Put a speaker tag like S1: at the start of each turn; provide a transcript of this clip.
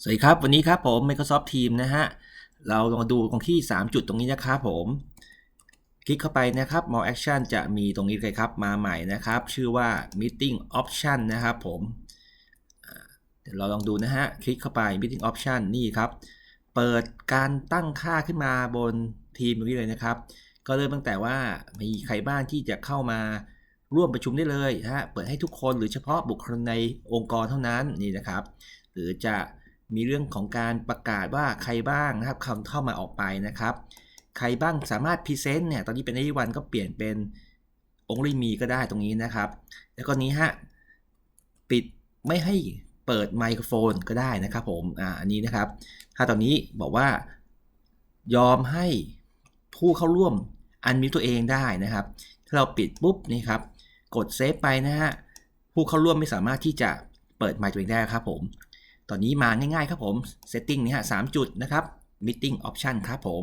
S1: สวัสดีครับ วันนี้ครับผม Microsoft Teams นะฮะ เราลองมาดูตรงที่ 3 จุดตรงนี้นะครับผม คลิกเข้าไปนะครับ More Action จะมีตรงนี้เลยครับมาใหม่นะครับ ชื่อว่า Meeting Option นะครับผมเดี๋ยวเราลองดูนะฮะ คลิกเข้าไป Meeting Option นี่ครับ เปิดการตั้งค่าขึ้นมาบนทีมตรงนี้เลยนะครับ ก็เริ่มตั้งแต่ว่ามีใครบ้างที่จะเข้ามาร่วมประชุมได้เลยนะฮะ เปิดให้ทุกคนหรือเฉพาะบุคคลในองค์กรเท่านั้นนี่นะครับ หรือจะ มีเรื่องของการประกาศว่าใครบ้างนะครับคำเข้ามาออกไปนะครับ ใครบ้างสามารถพรีเซนต์เนี่ยตอนนี้เป็น e v e r y o n ก็เปลี่ยนเป็น only me ก็ได้ตรงนี้นะครับ แล้วก็นี้ฮะปิดไม่ให้เปิดไมโครโฟนก็ได้นะครับผมอ่าอันนี้นะครับ ถ้าตอนนี้บอกว่ายอมให้ผู้เข้าร่วมอันมิวตัวเองได้นะครับ ถ้าเราปิดปุ๊บนี่ครับ กดเซฟไปนะฮะผู้เข้าร่วมไม่สามารถที่จะเปิดไมค์ตัวเองได้ครับผม ตอนนี้มาง่ายๆครับผม setting นี่ฮะสามจุดนะครับ meeting option ครับผม